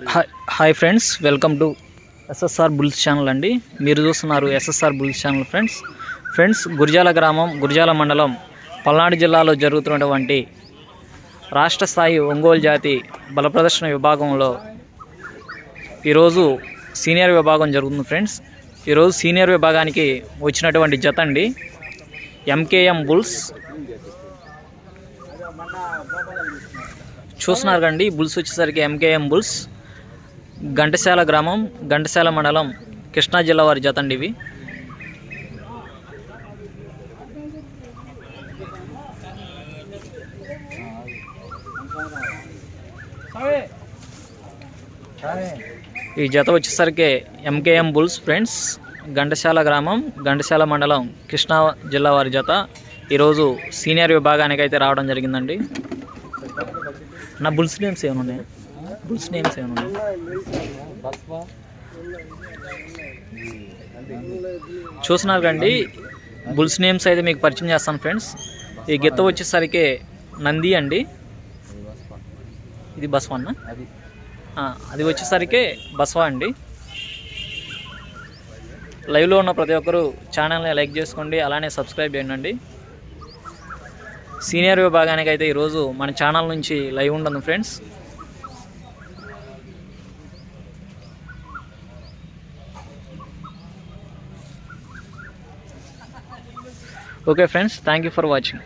Hi hi friends welcome to SSR bulls channel అండి. మీరు చూస్తున్నారు SSR bulls channel friends friends Gurijala గ్రామం గురిజాల మండలం పల్నాడు జిల్లాలో జరుగుతున్నటువంటి రాష్ట్ర స్థాయి ఒంగోలు జాతి బలప్రదర్శన విభాగంలో ఈరోజు సీనియర్ విభాగం జరుగుతుంది ఫ్రెండ్స్ ఈరోజు సీనియర్ విభాగానికి వచ్చినటువంటి జత అండి. ఎంకేఎం బుల్స్ చూస్తున్నారు కండి బుల్స్ వచ్చేసరికి ఎంకేఎం బుల్స్ ఘంటసాల గ్రామం ఘంటసాల మండలం కృష్ణా జిల్లా వారి జత అండి ఇవి. ఈ జత వచ్చేసరికి ఎంకేఎం బుల్స్ ఫ్రెండ్స్ ఘంటసాల గ్రామం ఘంటసాల మండలం కృష్ణా జిల్లా వారి జత. ఈరోజు సీనియర్ విభాగానికి అయితే రావడం జరిగిందండి. నా బుల్స్ నేమ్స్ ఏమైనా ఉన్నాయి? బుల్స్ నేమ్స్ ఏమైనా ఉన్నాయి? చూస్తున్నారు కండి బుల్స్ నేమ్స్ అయితే మీకు పరిచయం చేస్తాను ఫ్రెండ్స్. ఈ గిత్త వచ్చేసరికి నంది అండి. ఇది బస్వా అన్న? అది వచ్చేసరికి బస్వా అండి. లైవ్లో ఉన్న ప్రతి ఒక్కరూ ఛానల్ని లైక్ చేసుకోండి అలానే సబ్స్క్రైబ్ చేయండి. సీనియర్ విభాగానికి అయితే ఈరోజు మన ఛానల్ నుంచి లైవ్ ఉండదు friends. Okay friends thank you for watching